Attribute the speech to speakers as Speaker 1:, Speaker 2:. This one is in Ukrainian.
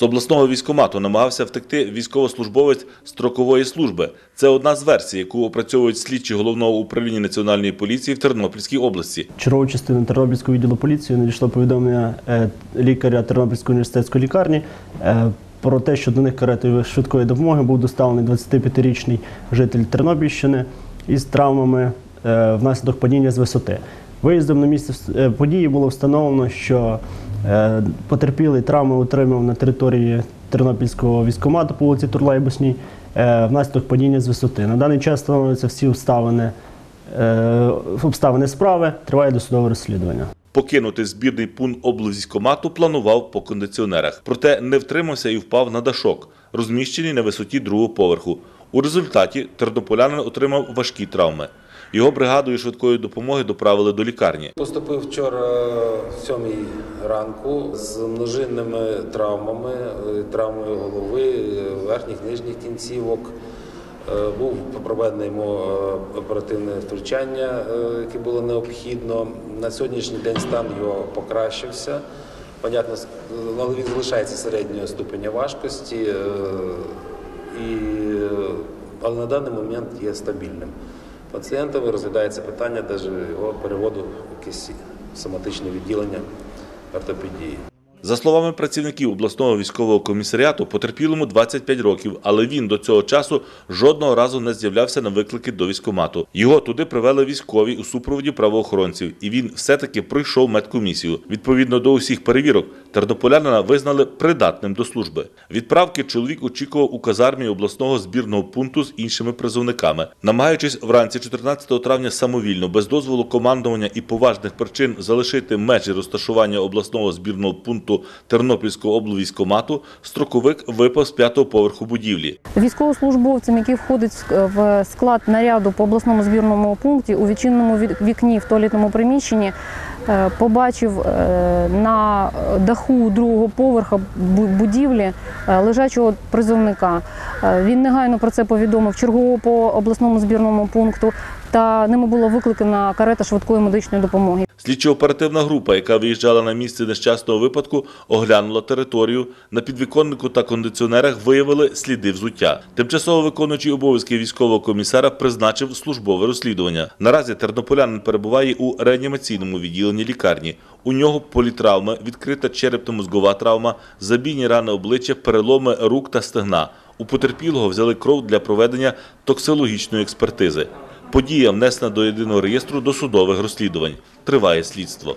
Speaker 1: З обласного військомату намагався втекти військовослужбовець строкової служби. Це одна з версій, яку опрацьовують слідчі головного управління національної поліції в Тернопільській області.
Speaker 2: чергову частину Тернопільського відділу поліції надійшло повідомлення е, лікаря Тернопільської університетської лікарні е, про те, що до них каретою швидкої допомоги був доставлений 25-річний житель Тернопільщини із травмами е, внаслідок падіння з висоти. Виїздом на місце події було встановлено, що потерпілий травми отримав на території Тернопільського військкомату по вулиці Турлайбусній е, внаслідок падіння з висоти. На даний час встановлюються всі обставини Е, обставини справи триває досудове розслідування.
Speaker 1: Покинути збірний пункт облвійськомату планував по кондиціонерах, проте не втримався і впав на дашок, розміщений на висоті другого поверху. У результаті тернополянин отримав важкі травми. Його бригадою швидкої допомоги доправили до лікарні.
Speaker 3: Поступив вчора в сьомій ранку з множинними травмами, е, травмою голови, верхніх нижніх кінцівок. Е, Був проведено йому е, оперативне втручання, яке було необхідно. На сьогоднішній день стан його покращився. Понятно, але він залишається середнього ступеня важкості, але на даний момент є стабільним. Пацієнтові розглядається питання навіть його переводу в якесь соматичне відділення ортопедії.
Speaker 1: За словами працівників обласного військового комісаріату, потерпілому 25 років, але він до цього часу жодного разу не з'являвся на виклики до військкомату. Його туди привели військові у супроводі правоохоронців, і він все-таки пройшов медкомісію. Відповідно до усіх перевірок, тернополянина визнали придатним до служби. Відправки чоловік очікував у казармі обласного збірного пункту з іншими призовниками. Намагаючись вранці 14 травня самовільно, без дозволу командування і поважних причин залишити межі розташування обласного збірного пункту Тернопільського облвійськомату, строковик випав з п'ятого поверху будівлі.
Speaker 4: Військовослужбовцем, який входить в склад наряду по обласному збірному пункті, у відчинному ві- вікні в туалетному приміщенні побачив е, на даху другого поверха будівлі е, лежачого призовника. Е, Він негайно про це повідомив чергово по обласному збірному пункту. Та ними була викликана карета швидкої медичної допомоги.
Speaker 1: Слідчо-оперативна група, яка виїжджала на місце нещасного випадку, оглянула територію. На підвіконнику та кондиціонерах виявили сліди взуття. Тимчасово виконуючий обов'язки військового комісара призначив службове розслідування. Наразі тернополянин перебуває у реанімаційному відділенні лікарні. У нього політравми, відкрита черепно-мозгова травма, забійні рани обличчя, переломи рук та стегна. У потерпілого взяли кров для проведення токсилогічної експертизи. Подія внесена до єдиного реєстру досудових розслідувань. Триває слідство.